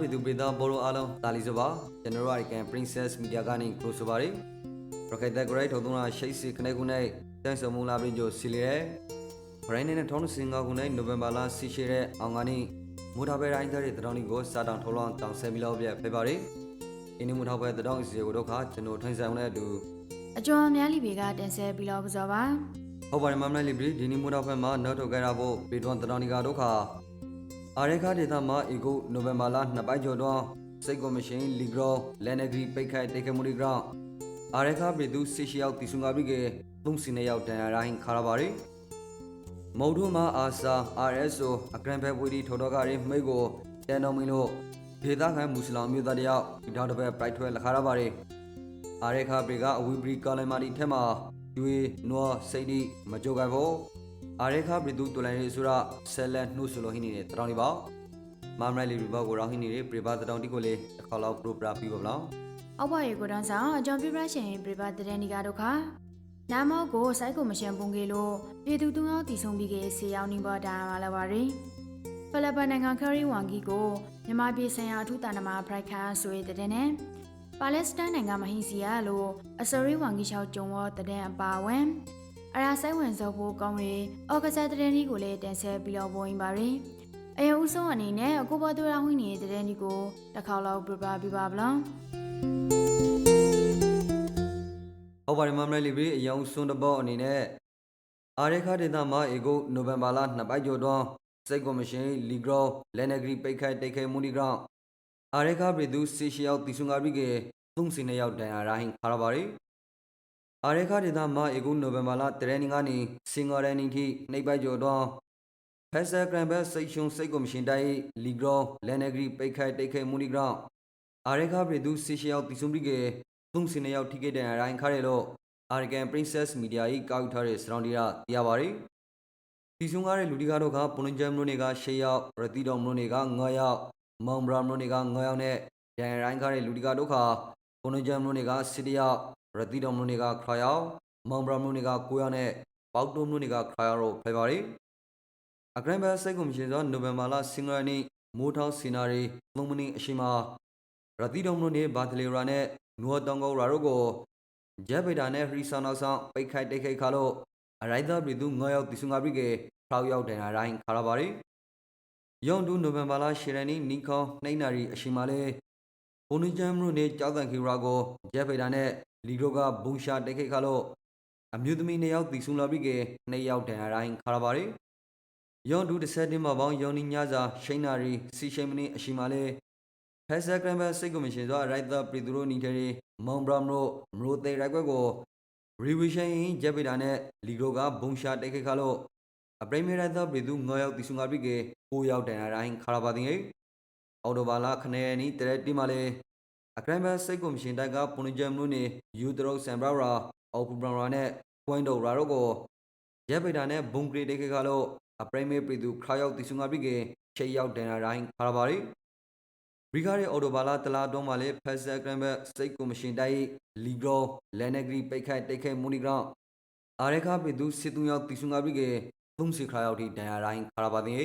ပြည်သူပြည်သားဘောလုံးအားလုံးတာလီဆိုပါကျွန်တော်တို့အကန် Princess Media ကနေ close ပါရီပရိုကက်တာဂရိတ်ထုံသုံးလာရှိတ်စီခနေခုနဲ့တန်ဆုံမူလာပြီးကြိုစီလီရဲဘရိုင်းနဲ့ထုံးစင်ကာခုနဲ့နိုဝင်ဘာလစီရှိတဲ့အောင်ကနီမူထားပဲတိုင်းတဲ့တတော်နီကိုစာတောင်ထောလောင်းတောင်ဆယ်မီလောက်ပြဖေပါရီအင်းမူထားပဲတတော်အစီကိုတော့ခါကျွန်တော်ထိုင်ဆိုင်နဲ့အတူအကျော်အများလီဘေကတင်ဆက်ပြီးတော့ပစောပါဟုတ်ပါတယ်မမလေးလီဘရီဒီနီမူထားပဲမှာနောက်ထုတ်ခဲ့တာဖို့ပေတွန်တတော်နီကဒုက္ခ အာရခဒေတာမှာအီကိုနိုဝင်ဘာလ2ပိုက်ကျော်တော့စိတ်ကောမရှင်လီဂရောလန်နဂရီပိတ်ခိုက်တေကမူရီဂရောင်းအာရခပြည်သူစစ်ရှိရောက်တီဆုံငါပြီးကသုံးစင်းနဲ့ရောက်တန်ရာရိုင်းခါရပါရီမုံတို့မှာအာစာ RSO အကရန်ဘက်ဝီဒီထော်တော်ကရီမိတ်ကိုတန်တော်မင်းလို့ဒေသခံမွတ်စလင်မျိုးသားတယောက်ဒီတော့တစ်ပတ်ပရိုက်ထွဲလခါရပါရီအာရခပြည်ကအဝီဘရီကာလမာဒီထဲမှာကျွေနောစိတ်ဒီမကြိုကဖို့ အာရခပြည်သူတူလိုင်းရေးဆိုရဆယ်လက်နှုတ်ဆိုလိုဟင်းနေတဲ့တောင်းနေပါမမလိုက်လီဘောကိုရောင်းဟင်းနေတဲ့ပြပတောင်းတိကိုလေတစ်ခါလောက်ပရိုပရာပြီးပါဗလားအောက်ဘရေကိုတန်းဆောင်အကျော်ပြပြရှင်ပြပတဲ့နီကဒုက္ခနာမောကိုစိုက်ကိုမရှင်ပုံကေလို့ပြည်သူတူအောင်တည်ဆုံပြီးကေစီရောက်နေပေါ်တာမှာလာပါရီဖလပန်နိုင်ငံခရီးဝန်ကြီးကိုမြန်မာပြည်ဆိုင်ရာအထူးတာနမဖရိုက်ခါဆိုရတဲ့နဲ့ပါလက်စတိုင်းနိုင်ငံမဟိစီယာလို့အစရီဝန်ကြီးချောက်ကျုံဝတဲ့အပါဝင် အရာဆိုင်ဝင်စောဖို့ကောင်းရီအော်ကစားတဲ့နီကိုလည်းတင်ဆက်ပြီးတော့ပေါ်ရင်ပါရီအရင်ဦးဆုံးအနေနဲ့အခုပေါ်သူရဟွင်းနေတဲ့နီကိုတစ်ခေါက်လောက်ပြပပြပါဗလားဟုတ်ပါတယ်မမလေးလီဘီအယောင်စွန်းတဘောအနေနဲ့အာရခဒေတာမှာအေကိုနိုဝင်ဘာလ2ပိုက်ကျော်တော့စိတ်ကောမရှင်လီဂရောလန်နဂရီပိတ်ခိုက်တိတ်ခဲမူနီဂရောင်းအာရခပြည်သူစစ်ရှိရောက်တီဆုံငါပြီးကသုံးစင်းနဲ့ရောက်တန်ရာရိုင်းခါရပါရီ အာရခဒေတာမှာအေကိုနိုဝင်ဘာလတရနေ့ကနေစင်ဂေါ်ရန်နီထိနှိပ်ပိုက်ကျော်တော့ဖက်ဆာဂရန်ဘတ်စိတ်ရှုံစိတ်ကောမရှင်တိုင်းလီဂရောလန်နဂရီပိတ်ခိုက်တိတ်ခဲမူနီဂရောင်းအာရခပြည်သူစစ်ရှိရောက်တီဆုံပြီးကသုံးစင်နှစ်ယောက်ထိခဲ့တဲ့အတိုင်းခါရဲလို့ Argan Princess Media ၏ကောက်ထားတဲ့စရောင်းဒီရတရားပါရီဒီဆုံကားတဲ့လူဒီကားတို့ကပွန်လင်ဂျမ်မလို့နေက၈ယောက်ရတီတော်မလို့နေက9ယောက်မောင်ဘရာမလို့နေက9ယောက်နဲ့ဒန်ရိုင်းကားတဲ့လူဒီကားတို့ကပွန်လင်ဂျမ်မလို့နေက10ယောက် ရတီတော်မလို့နေက9ယောက်မောင်ဘရာမလို့နေက9ယောက်နဲ့ပေါက်တုံးမလို့နေက9ယောက်တို့ဖိပါရီအဂရန်ဘတ်စိတ်ကွန်ရှင်သောနိုဝင်ဘာလစင်ဂရနီမိုးထောင်းစီနာရီသုံးမင်းအရှိမရတီတော်မလို့နေဘာတလေရာနဲ့နူတောင်ကောရာတို့ကိုဂျက်ဗေတာနဲ့ဟရီဆာနောက်ဆောင်ပိတ်ခိုက်တိတ်ခိုက်ခါလို့အရိုက်သာပြည်သူ9ယောက်တီဆုံငါပြီကေထောက်ရောက်တယ်အတိုင်းခါရပါရီယုံတူနိုဝင်ဘာလ10ရက်နေ့နီခေါနှိနာရီအရှိမလေး ဘုန်ဂျမ်မလို့နေကြောက်တန်ခီရာကိုဂျက်ဗေတာနဲ့လီရိုကဘုံရှာတိတ်ခိုက်ခါလို့အမျိုးသမီး2ယောက်တီဆုံလာပြီကေ2ယောက်တယ်အတိုင်းခါရပါရီယုံတူတစ်ဆက်တင်မှာပေါင်းယုံနီညစာရှိန်နာရီစီရှိန်မနီအရှိမလေးဖက်ဆာဂရမ်ဘတ်စိတ်ကွန်မရှင်ဆိုရိုက်တာပရီသူရိုနီထေရီမောင်ဘရမ်ရိုမရိုတေရိုက်ကွက်ကိုရီဝီရှင်ဂျက်ပီတာနဲ့လီဂိုကဘုံရှာတိတ်ခိခါလို့အပရိမေရိုက်တာပရီသူ9ယောက်တီဆုံငါပြီကေ9ယောက်တန်အတိုင်းခါရပါတင်ရဲ့ အော်တိုဘာလာခနေနီတရက်တီမလေးအဂရမ်ဘတ်စိတ်ကွန်မရှင်တိုက်ကပွန်ဂျမ်နူနေယူဒရိုဆန်ဘရာအော်ပူဘရာနဲ့ပွိုင်းဒိုရာတို့ကိုဂျက်ပီတာနဲ့ဘုံဂရီတိတ်ခိခါလို့အပရိမေပရီသူခါယောက်တီဆုံငါပြီကေ6ယောက်တန်အတိုင်းခါရပါရီရီကာရဲ့အော်တိုဘာလာတလာတော့မှလည်းဖက်ဆာဂရမ်ဘတ်စိတ်ကိုမရှင်တိုက်လီဂရောလန်နဂရီပိတ်ခိုက်တိတ်ခိုက်မူနီဂရောင်းအာရခပြည်သူစစ်သူရောက်တီဆုံငါပြီကသုံးစီခါရောက်ထိဒဏ်ရာတိုင်းခါရပါသည်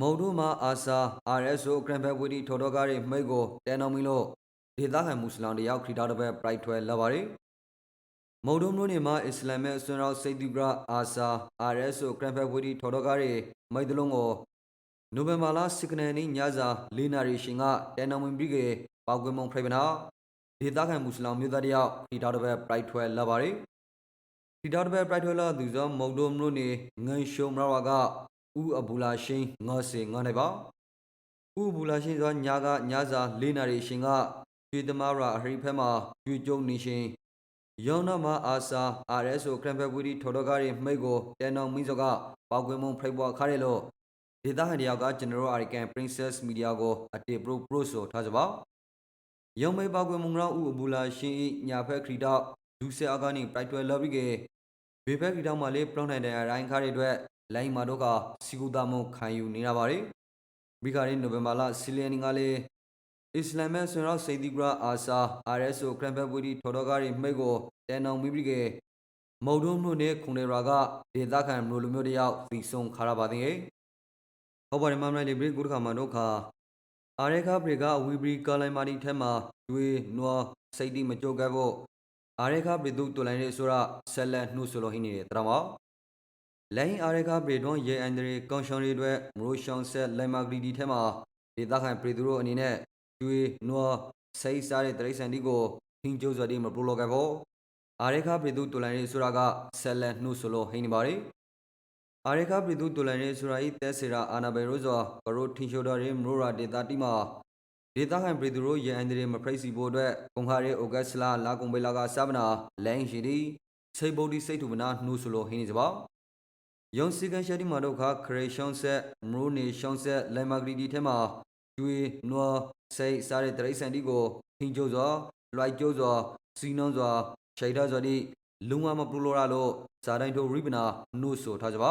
မုံတို့မှာအာဆာ RSO ဂရမ်ဘတ်ဝီဒီထော်တော်ကားရဲ့မိတ်ကိုတန်တော်မီလို့ဒေသခံမွတ်စလင်တယောက်ခရီးတော်တစ်ပတ်ပရိုက်ထွဲလာပါရီမုံတို့မျိုးနေမှာအစ္စလာမ်ရဲ့အစွန်းရောက်စိတ်သူကအာဆာ RSO ဂရမ်ဘတ်ဝီဒီထော်တော်ကားရဲ့မိတ်တလုံးကိုနိုဝင်ဘာလ10ရက်နေ့ညစာ၄နာရီရှင်ကတန်တော်ဝင်ပြီးကပောက်ကွင်းမုံဖရိပနာဒေသခံမွတ်စလင်မျိုးသားတယောက်ဒီတော်တစ်ပတ်ပရိုက်ထွဲလာပါရီဒီတော်တစ်ပတ်ပရိုက်ထွဲလာသူဆိုမုံဒုံမြို့နေငန်ရှုံမရဝါက ဥအဘူလာရှင်ငေါစေငေါနိုင်ပါဥအဘူလာရှင်ဆိုညကညစာ၄နာရီရှင်ကကျွေသမရာအဟရိဖဲမှာကျွေကျုံနေရှင်ယောနာမအာစာ RSO ခရမ်ဘက်ဝီဒီထော်တော်ကားရဲ့မိတ်ကိုတန်တော်မင်းစောကပောက်ကွင်းမုံဖရိပွားခါရဲလို့ဒေသဟန်တယောက်ကကျွန်တော်တို့ American Princess Media ကိုအတေပရိုပရိုဆိုထားကြပါရုံမေပောက်ကွယ်မုံရောဥအဘူလာရှင်ဤညာဖက်ခရီတောက်ဒူဆဲအကားနိပရိုက်တွယ်လော်ဘီကေဘေဖက်ခရီတောက်မှာလေးပလောက်နိုင်တဲ့အတိုင်းခါတွေအတွက် လိုင်းမာတို့ကစီကူတာမုံခံယူနေတာပါလေဘီခါရီနိုဝင်ဘာလဆီလီယန်ကလေးအစ္စလာမ်ရဲ့ဆွေရောက်စိတ်ဒီဂရာအာဆာ RSO ကရမ်ဘက်ဝီဒီထော်တော်ကားတွေမိတ်ကိုတန်အောင်မိပြီးကေမုံတို့မြို့နယ်ခုံနေရာကဒေသခံမျိုးလူမျိုးတယောက်ပြီးဆုံးခါရပါသေးတယ်ဟုတ်ပါတယ်မမလေးဘရီကုတခါမှာတော့ခါအာရခပရိကအဝီဘရီကာလိုင်မာနီထဲမှာကျွေနွားစိတ်တိမကြိုကပ်ဖို့အာရခပရိသူတူလိုင်းရဲဆိုရဆက်လက်နှုတ်ဆိုလိုဟင်းနေတဲ့တရမော လိုင်းအာရခပရိတွန်ရေအန်ဒရီကွန်ရှွန်ရီတွေမရိုရှောင်းဆက်လိုင်မာဂရီဒီထဲမှာဒေသခံပရိသူတို့အနေနဲ့ကျွေနွားစိတ်စားတဲ့တရိษံဒီကိုဟင်းကျိုးစွာဒီမပရိုလောကပ်ဖို့အာရခပရိသူတူလိုင်းရဲဆိုရကဆက်လက်နှုတ်ဆိုလိုဟင်းနေပါရီအာရခပြည်သူတိုလန်ရေးဆိုရာဤတဲစေရာအာနာဘယ်ရိုဇောဘရိုထင်ရှိုဒါရီမရိုရာဒေတာတီမာဒေတာခိုင်ပြည်သူတို့ရန်အန်ဒီရီမဖရိစီဖို့အတွက်ကွန်ခါရီအိုဂတ်စလာလာကွန်ဘေလာကဆာဘနာလိုင်းရှိဒီစိတ်ဗုဒ္ဓစိတ်တူမနာနှုဆိုလိုဟင်းနေစပါ ယုံစီကန်ရှယ်ဒီမာတို့ခခရေရှောင်းဆက်မရိုနေရှောင်းဆက်လိုင်မာဂရီဒီထဲမှာကျွေနွားစိတ်စားတဲ့တရိษံဒီကိုဟင်းကျိုးစွာလွိုက်ကျိုးစွာစီနွန်စွာရှိတာစွာဒီလုံဝမပလူလိုရာလို့ဇာတိုင်းတို့ရိပနာနှုဆိုထားကြပါ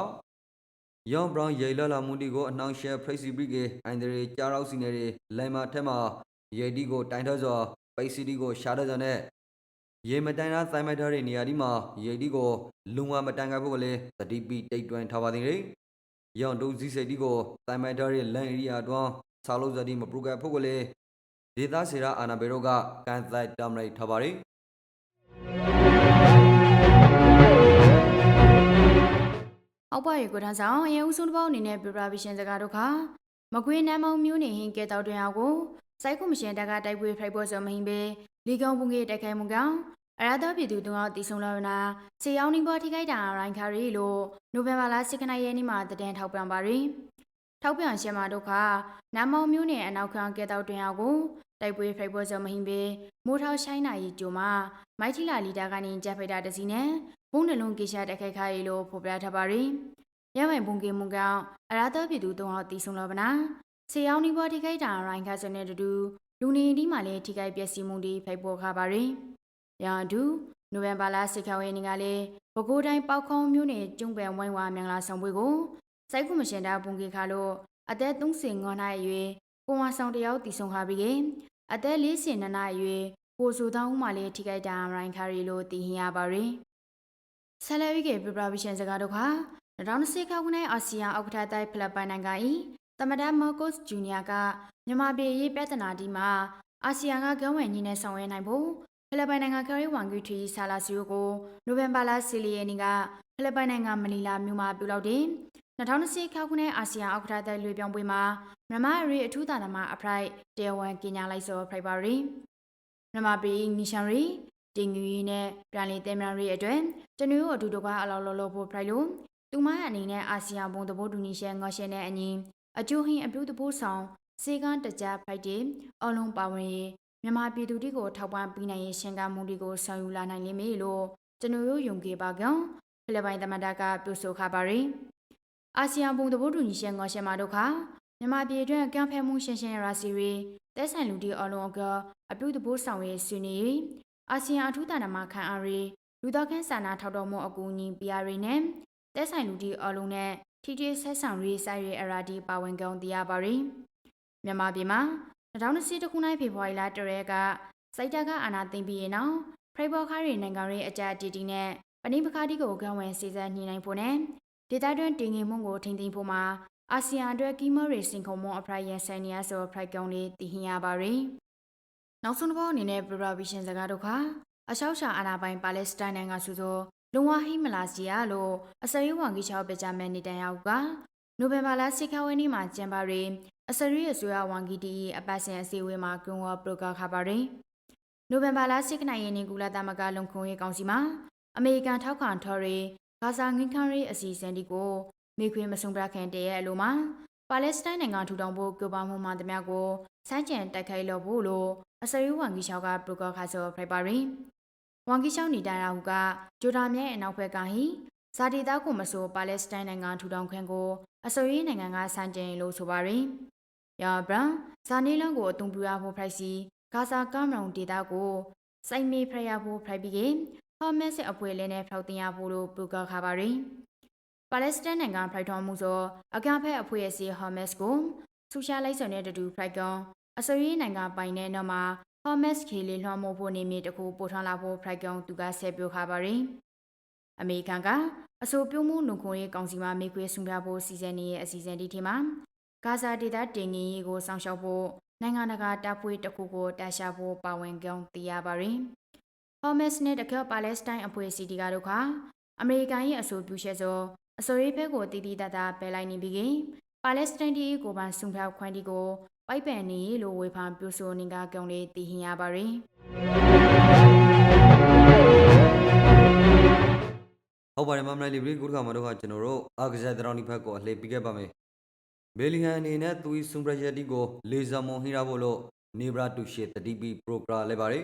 ယောင်ဘရောင်ရေလာလာမူတီကိုအနှောင့်ရှက်ဖရိစီပရိကေအိုင်ဒရီကြားရောက်စီနေတွေလိုင်မာထက်မှာရေတီကိုတိုင်ထော့စောပိစီတီကိုရှာတဲ့စောနဲ့ ရေမတိုင်တာစိုင်းမိုက်ထားတဲ့နေရာဒီမှာရေတီကိုလုံဝမတိုင်ကဖို့ကလေးသတိပိတိတ်တွင်ထားပါသေးတယ်။ယောင်ဒုဇီစိတ်တီကိုစိုင်းမိုက်ထားတဲ့လန်ဧရိယာတွန်းဆောက်လို့ဇတိမပရုကဖို့ကလေးဒေသစေရာအာနာဘေတို့ကကန်သက်တမ်ရိတ်ထားပါရီအောက်ပါရီကိုထမ်းဆောင်အရင်ဦးဆုံးတစ်ပေါက်အနေနဲ့ပြပရာဗီရှင်စကားတို့ခါမကွေးနမ်းမောင်မျိုးနေဟင်ကဲတောက်တွင်အောင်ကိုစိုက်ခုမရှင်တက်ကတိုက်ပွဲဖိုက်ပေါ်စောမဟင်ပဲ လီကောင်ပုန်ကြီးတိုက်ခိုက်မှုကောင်အရာတော်ပြည်သူတို့အောင်တီဆုံလာဗနာစေယောင်းနေပေါ်ထိခိုက်တာရိုင်းခါရီလို့နိုဝင်ဘာလ10ရက်နေ့မှာတည်ထောက်ပြန်ပါရီထောက်ပြန်ရှင်မတို့ခါနမ်းမောင်မျိုးနေအနောက်ခံကဲတောက်တွင်အောင်ကိုတိုက်ပွဲဖိုက်ပေါ်စောမဟင်ပဲမိုးထောက်ရှိုင်းနာရီကျိုမှာမိုက်ထီလာလီတာကနေဂျက်ဖိုက်တာတစီနဲ့ဘုံနှလုံးကိရှာတိုက်ခိုက်ခါရီလို့ဖော်ပြထားပါရီရမိုင်ဘုံကေမုံကောင်အရာတော်ပြည်သူတုံးအောင်တီဆုံလောဗနာဆေယောင်းဒီဘွားထိခိုက်တာရိုင်းခါဆွနဲ့တူတူ လူနေဒီမှာလည်းထိခိုက်ပျက်စီးမှုတွေဖိုက်ပေါ်ခါပါရင်ရန်တူနိုဝင်ဘာလ10ရက်နေ့ကလည်းဘကိုးတိုင်းပောက်ခုံးမြို့နယ်ကျုံပယ်ဝိုင်းဝါမင်္ဂလာဆောင်ပွဲကိုစိုက်ခုမရှင်တာဘုံကေခါလို့အသက်39နှစ်အရွယ်ကိုဝါဆောင်တယောက်တီဆုံခါပြီးကအသက်40နှစ်အရွယ်ကိုစုတောင်းဦးမှလည်းထိခိုက်တာရိုင်းခါရီလို့တည်ဟင်ရပါရင်ဆယ်လရီကေပြပရာဗီရှင်စကားတို့ခါ2020ခုနှစ်အာဆီယံဥက္ကဋ္ဌတိုက်ဖိလစ်ပိုင်နိုင်ငံ၏ သမ္မတမာကိုစ်ဂျူနီယာကမြန်မာပြည်ရေးပြဿနာဒီမှာအာဆီယံကကမ်းဝယ်ညီနဲ့ဆောင်ရွက်နိုင်ဖို့ဖိလစ်ပိုင်နိုင်ငံကရီဝန်ဂီထရီဆာလာစီယိုကိုနိုဝင်ဘာလ10ရက်နေ့ကဖိလစ်ပိုင်နိုင်ငံမနီလာမြို့မှာပြုလုပ်တဲ့2020ခုနှစ်အာဆီယံဥက္ကဋ္ဌတိုက်လွေပြောင်းပွဲမှာမြန်မာရီအထူးသာသနာအဖရိုက်တဲဝန်ကင်ညာလိုက်စောဖရိုက်ပါရီမြန်မာပြည်နီရှန်ရီတင်ငူရီနဲ့ပြန်လည်တင်မြန်ရီအတွင်တနည်းအတူတကွာအလောလောလောဖို့ဖရိုက်လို့သူမအနေနဲ့အာဆီယံဘုံသဘောတူညီချက်ငေါ်ရှင်းတဲ့အညီ အကျိုးဟင်းအပြုသဘောဆောင်စေကန်းတကြဖိုက်တင်အလုံးပါဝင်ရေးမြန်မာပြည်သူတွေကိုထောက်ပံ့ပေးနိုင်ရေးရှင်ကမှုတွေကိုဆောင်ယူလာနိုင်လိမ့်မယ်လို့ကျွန်တော်တို့ယုံကြည်ပါကြောင်းဖိလစ်ပိုင်သမ္မတကပြောဆိုခဲ့ပါရယ်အာဆီယံဘုံသဘောတူညီချက်ငေါ်ရှင်းမှာတို့ခါမြန်မာပြည်အတွင်းကံဖဲမှုရှင်းရှင်းရာစီရီတဲဆိုင်လူတီအလုံးအကအပြုသဘောဆောင်ရေးဆွေးနွေးအာဆီယံအထူးတာနမခန့်အားရီလူတော်ခန်းစာနာထောက်တော်မှုအကူအညီပြရည်နဲ့တဲဆိုင်လူတီအလုံးနဲ့ ထီထီဆက်ဆောင်ရေးဆိုင်ရေးအရာဒီပါဝင်ကောင်းတရားပါရီမြန်မာပြည်မှာ2020ခုနှစ်ဖေဖော်ဝါရီလတရက်ကစိုက်တာကအာနာသိမ့်ပြီးရင်နောက်ဖရိဘော်ခါရီနိုင်ငံရေးအကြအတီတီနဲ့ပဏိပခါတီကိုကံဝင်စီစံညှိနှိုင်းဖို့နဲ့ဒေတာတွင်တင်ငင်မှုကိုထိန်းသိမ်းဖို့မှာအာဆီယံအတွက်ကီမော်ရီစင်ခုံမွန်အဖရိုင်ယန်ဆန်နီယာဆိုဖရိုက်ကောင်လေးတည်ဟင်ရပါရီနောက်ဆုံးတစ်ပေါက်အနေနဲ့ပရဗီရှင်စကားတို့ခါအရှောက်ရှာအာနာပိုင်ပါလက်စတိုင်းနိုင်ငံစုဆို လုံဝဟိမလာစီယာလို့အစရေးဝန်ကြီးချောက်ပြကြမဲ့နေတန်ရောက်ကနိုဝင်ဘာလ10ခါဝင်းနေ့မှာကျင်းပရီအစရေးအစိုးရဝန်ကြီးတီအပတ်စဉ်အစည်းအဝေးမှာကွန်ဝပရိုကခပါရီနိုဝင်ဘာလ10ရက်နေ့ကုလသမဂ္ဂလုံခုံရေးကောင်စီမှာအမေရိကန်ထောက်ခံထော်ရီဂါဇာငင်းခန်းရေးအစီအစဉ်ဒီကိုမိခွေမဆုံပြခင်တရဲ့အလိုမှာပါလက်စတိုင်းနိုင်ငံထူထောင်ဖို့ကြိုးပမ်းမှုမှတမကိုစမ်းကြံတိုက်ခိုက်လို့ဖို့လို့အစရေးဝန်ကြီးချောက်ကပရိုကခါဆိုဖိုက်ပါရီ ဝန်ကြီးချောင်းနေတာရာဟုကဂျိုဒါမြဲအနောက်ဘက်ကဟိဇာတိသားကိုမဆိုပါလက်စတိုင်းနိုင်ငံထူထောင်ခွင့်ကိုအစိုးရနိုင်ငံကစံကျင်လို့ဆိုပါရယ်။ယာဘရန်ဇာနီလန်ကိုအသုံးပြုရဖို့ဖိုက်စီဂါဇာကမ်မရုံဒေတာကိုစိုက်မေးဖရရဖို့ဖိုက်ပြီးကဟောမက်စ်အဖွဲ့လေးနဲ့ဖောက်တင်ရဖို့လို့ပူကခါပါရယ်။ပါလက်စတိုင်းနိုင်ငံဖိုက်ထောင်မှုဆိုအကဖက်အဖွဲ့အစည်းဟောမက်စ်ကိုဆူရှာလိုက်စုံတဲ့တူဖိုက်ကောင်အစိုးရနိုင်ငံပိုင်တဲ့နောက်မှာ ဟောမက်စ်ခေလီလွှမ်းမိုးဖို့နေမြေတခုပို့ထွန်းလာဖို့ဖရိုက်ကောင်သူကဆက်ပြောခါပါရယ်အမေရိကန်ကအဆိုပြုမှုလုံခွင့်ရေးကောင်စီမှမေခွေဆုံပြဖို့စီစဉ်နေတဲ့အစီအစဉ်ဒီထင်မှာဂါဇာဒေသတင်ငင်းရေးကိုစောင့်ရှောက်ဖို့နိုင်ငံတကာတပ်ဖွဲ့တစ်ခုကိုတာရှာဖို့ပါဝင်ကြောင်းသိရပါတယ်။ Hamas နဲ့တကယ်ပါလက်စတိုင်းအဖွဲ့အစည်းတွေကတို့ကအမေရိကန်ရဲ့အဆိုပြုချက်ဆိုအစိုးရဘက်ကိုတည်တည်တတ်တာပယ်လိုက်နေပြီးကပါလက်စတိုင်းတီကိုပန်ဆုံဖြောက်ခွန်းတီကို ပိုက်ပန်နေလို့ဝေဖန်ပြဆိုနေကကြောင်းလေးသိဟင်ရပါတယ်။ဟုတ်ပါတယ်မမလိုက်လီဘရီခုတစ်ခါမှာတော့ကျွန်တော်တို့အာကစားတရောင်းဒီဖက်ကိုအလှည့်ပေးခဲ့ပါမယ်ဘယ်လီဟန်အနေနဲ့သူ၏ဆွန်ပရက်တီကိုလေဆာမွန်ဟီရာဖို့လို့နေဘရာတူရှေတတိပီပရိုဂရာလဲပါတယ်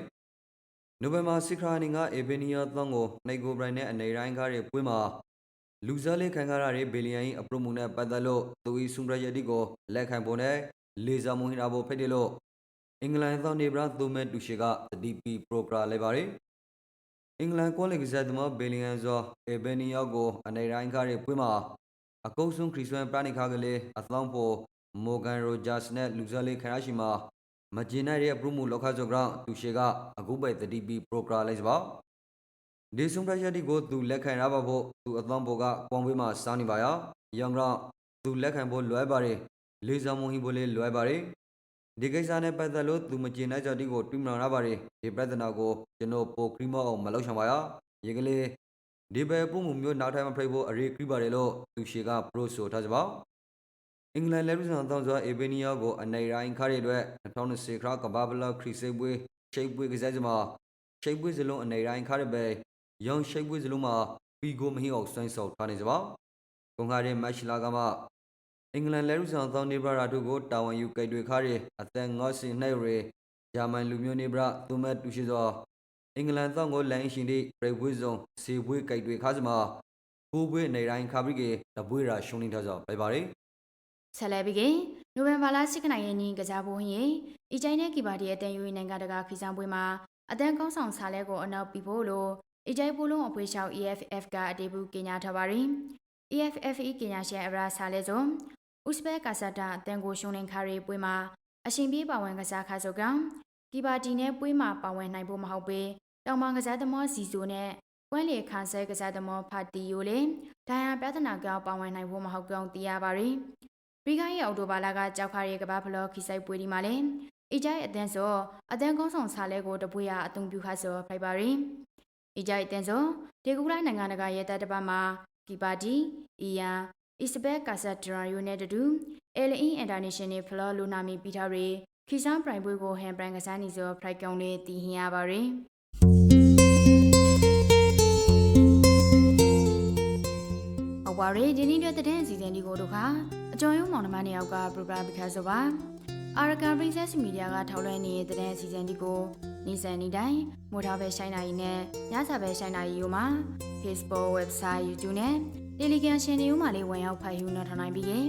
နိုဝင်ဘာ6ရက်နေ့ကအေဘီနီယာသွန်ကိုနှိုက်ကိုဘရိုင်နဲ့အနေတိုင်းကားရဲ့ပွဲမှာလူစားလေးခံရတဲ့ဘယ်လီဟန်၏အပရိုမူနဲ့ပတ်သက်လို့သူ၏ဆွန်ပရက်တီကိုလက်ခံဖို့နဲ့ လေဆာမွန်ဟီရာဖို့ဖိတ်တယ်လို့အင်္ဂလန်သောနေဘရာသူမဲတူရှေကတတိပီပရိုဂရာလဲပါတယ်အင်္ဂလန်ကွန်လီကစားသမားဘယ်လီဟန်ဇောအေဘနီယောကိုအနေတိုင်းကားရဲ့ပွဲမှာအကုတ်ဆုံးခရစ်စတန်ပရနိခါကလေးအသောင်းဖို့မော်ဂန်ရိုဂျာစ်နဲ့လူစားလေးခရရှိမှာမဂျင်းနိုင်ရဲ့ပရိုမူလောက်ခါဇောဂရန်တူရှေကအခုပဲတတိပီပရိုဂရာလိုက်စပါဒီဆုံပရက်တီကိုသူလက်ခံရပါဖို့သူအသောင်းဖို့ကကွန်ဝေးမှာစားနေပါရယန်ဂရန်သူလက်ခံဖို့လွယ်ပါတယ် လေးဆောင်မွန်ဟီဖို့လေးလွယ်ပါတယ်ဒီကိစ္စနဲ့ပတ်သက်လို့သူမကျေနပ်ကြတဲ့ကိုတွိမလောင်ရပါတယ်ဒီပြဿနာကိုကျွန်တော်ပိုခရီမောအောင်မလုပ်ချင်ပါရရေကလေးဒီဘယ်ပုံမှုမျိုးနောက်ထပ်မဖိတ်ဖို့အရေးကြီးပါတယ်လို့သူရှေကပရိုဆိုထားကြပါအင်္ဂလန်လက်ရူဆန်တောင်းစွာအေဘီနီယာကိုအနေရိုင်းခါရတဲ့အတွက်2010ခရကဘာဘလာခရီစေပွဲရှိတ်ပွဲကစားကြမှာရှိတ်ပွဲစလုံးအနေရိုင်းခါရပဲရောင်ရှိတ်ပွဲစလုံးမှာပီကိုမဟီအောင်စွန့်ဆောက်ထားနေကြပါကုန်ခါတဲ့မက်ရှလာကမှ အင်္ဂလန်လက်ရူဆန်သောင်းနေဘရာတို့ကိုတာဝန်ယူကြိုက်တွေခါရအသက်90နှစ်ရေဂျာမန်လူမျိုးနေဘရာသူမတ်တူရှိသောအင်္ဂလန်သောင်းကိုလန်ရှင်တွေပရိဝိဇုံစေပွဲကြိုက်တွေခါစမှာကိုပွဲနေတိုင်းခါပြီးကတပွေရာရှုံးနေထားကြပါပါတယ်ဆက်လက်ပြီးကနိုဝင်ဘာလ10ရက်နေ့ကစားဖို့ရင်အီချိုင်းနဲ့ကီဘာဒီအတန်ယူနိုင်ငံတကာခီဆောင်ပွဲမှာအတန်ကောင်းဆောင်ဆာလဲကိုအနောက်ပြီးဖို့လို့အီချိုင်းပိုလုံးအဖွဲ့ရှောက် EFF ကအတေဘူးကညာထားပါတယ်။ EFF ၏ကညာရှင်အဗရာဆာလဲဆို ဥစဘက်ကာဆာတာအတန်ကိုရှုံးနေခါရီပွဲမှာအရှင်ပြေးပါဝင်ကစားခါဆိုကကီဘာဒီနဲ့ပွဲမှာပါဝင်နိုင်ဖို့မဟုတ်ပေတောင်ပန်ကစားသမားစီဆိုနဲ့ကွမ်းလေခါဆဲကစားသမားဖာတီယိုလေဒိုင်ယာပြဿနာကြောင့်ပါဝင်နိုင်ဖို့မဟုတ်ကြောင်းသိရပါတယ်။ရီဂိုင်းရဲ့အော်တိုဘာလာကကြောက်ခါရဲကဘာဖလောခီဆိုင်ပွဲဒီမှာလဲအီဂျိုင်အတန်းစောအတန်းကောင်းဆောင်ဆာလဲကိုတပွေရအသုံးပြုခါစောဖိုက်ပါရင်အီဂျိုင်အတန်းစောဒေကူလိုက်နိုင်ငံတကာရဲတပ်တပတ်မှာကီပါတီအီယန် အစ္စဘက်ကာဆတ်ဒရာယိုနဲ့တူအယ်လ်အင်းအင်တာနေရှင်နယ်ဖလောလူနာမီပီတာရီခီဆောင်ပရိုင်ပွဲကိုဟန်ပရန်ကစားနေစောဖရိုက်ကောင်လေးတည်ဟင်ရပါရင်အဝါရီဒီနေ့တဲ့တဲ့အစီအစဉ်ဒီကိုတို့ခါအကျော်ရုံးမောင်နှမနှစ်ယောက်ကပရိုဂရမ်ပခါဆိုပါအာရကန်ပရင်းဆက်မီဒီယာကထောက်လွှင့်နေတဲ့တဲ့အစီအစဉ်ဒီကိုနေစံနေတိုင်းမိုးထားပဲရှိုင်းနိုင်နဲ့ညစာပဲရှိုင်းနိုင်ယူမှာ Facebook website YouTube နဲ့ Telegram channel မှာလေးဝင်ရောက်ဖတ်ယူနေထောင်နိုင်ပြီးရင်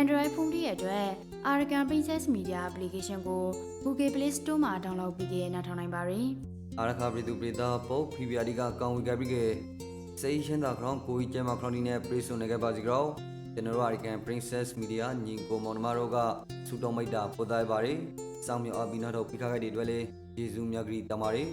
Android ဖုန်းတွေရဲ့အတွက် Arakan Princess Media application ကို Google Play Store မှာ download ပြီးကြနားထောင်နိုင်ပါရယ်အာရခပရိသူပရိသပုတ်ဖီဗီယာဒီကကောင်ဝီကပြီးကစေးရှင်းတာခေါင်းကိုကြီးကျဲမှာခရောင်းဒီနဲ့ပရိစုံနေခဲ့ပါစီကြောကျွန်တော်တို့အရိကန် Princess Media ညီကိုမောင်နှမတို့ကစူတော်မိတ်တာပို့သားပါရယ်စောင်းမြောက်အပီနာတို့ဖိခါခိုက်တွေအတွက်လေယေရှုမြတ်ဂရီတမာရယ်